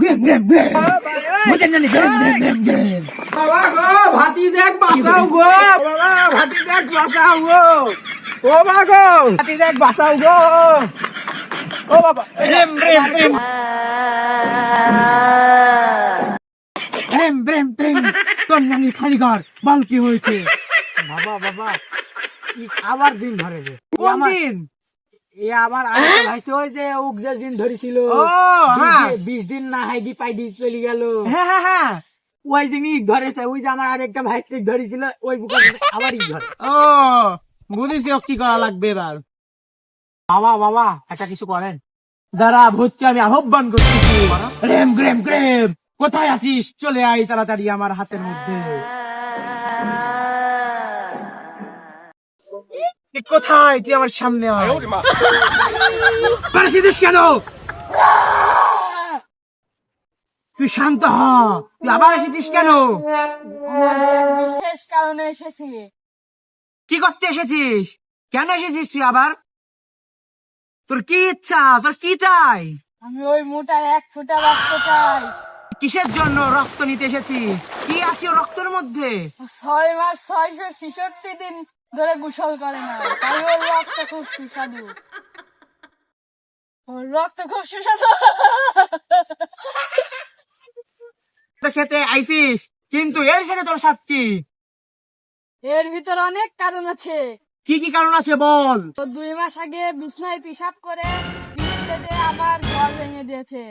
গ্রেম বাবা বাঁচাও গো। বাবা ভাতিজাক বাঁচাও গো। ও বাবা গো ভাতিজাক বাঁচাও গো। ও বাবা গ্রেম গ্রেম গ্রেম। গ্রেম গ্রেম গ্রেম। তোর নানি খালি ঘর বল কি হয়েছে। বাবা বাবা আবার দিন ধরে রে? কোন দিন? এ আমার আরেকটা ভাইস্তে ওই যে উক যে দিন ধরেছিল হ্যাঁ। বিশ দিন না হাইডি পাইডি চলে গেল। হ্যাঁ হ্যাঁ হ্যাঁ। ওই দিনই ধরেছে ওই যে আমার আরেকটা ভাইস্তে ধরেছিল ওই বুকে আবারই ধরে ও বুঝেছি কি করা লাগবে এবার। বাবা বাবা একটা কিছু করেন। দাঁড়া ভূতকে আমি আহ্বান করতেছি গ্রেম গ্রেম গ্রেম কোথায় আছিস? চলে আয় তাড়াতাড়ি আমার হাতের মধ্যে। কোথায়? তুই আমার সামনে আয়। পারছিস কেন? তুই শান্ত হ। তুই আবার এসেছিস কেন? বিশেষ কারণে এসেছি। কি করতে এসেছিস? কেন এসেছিস তুই আবার? তোর কি ইচ্ছা? তোর কি চাই? আমি ওই মোটার এক ফুটা রাখতে চাই। কিসের জন্য রক্ত নিতে এসেছিস? কি আছে রক্তের মধ্যে? ছয় মাস ছয়শো ছেষট্টি দিন ধরে গোসল করে না। তাই ওর রক্ত খুব সুস্বাদু। ওর রক্ত খুব সুস্বাদু। খেতে আইসিস? কিন্তু এর সাথে তোর সাথ কি? এর ভিতর অনেক কারণ আছে। কি কি কারণ আছে বল? তো দুই মাস আগে বিছনায় পিসাব করে আমার ঘর ভেঙে দিয়েছে।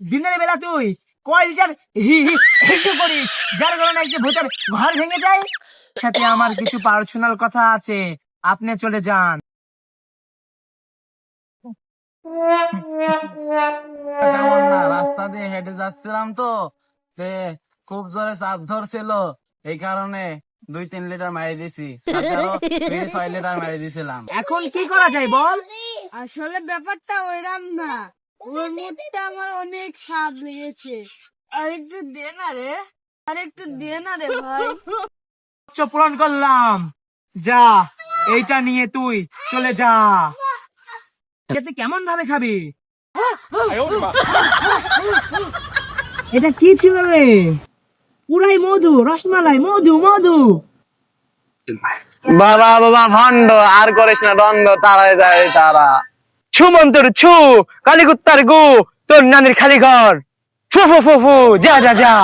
দিনের বেলা তুই কয় লিটার হি হি যার কারণে ভূতের ঘর ভেঙে যায় সাথে আমার কিছু পার্সোনাল কথা আছে। আপনি চলে যান। রাস্তা দিয়ে হেঁটে যাচ্ছিলাম তো খুব জোরে চাপ ধরছিল। এই কারণে দুই, তিন লিটার মারি দিছি। ছয় লিটার মারি দিছিলাম। এখন কি করা যায় বল? আসলে ব্যাপারটা ওইরাম না। ওর মুখটা আমার অনেক স্বাদ লেগেছে আর একটু দে না রে। আর একটু দে না রে ভাই। পূরণ করলাম। যা এইটা নিয়ে তুই চলে যা। তুই কেমন ভাবে খাবি? এটা কি ছিল রে? পুরাই মধু রসমালাই মধু মধু। বাবা বাবা ভণ্ড আর করিস না দ্বন্দ্ব তারাই যায় তারা। ছু মন্তর ছু কালীকুত্তার গু তোর নানির খালি ঘর। ফু ফু ফু ফু যা যা যা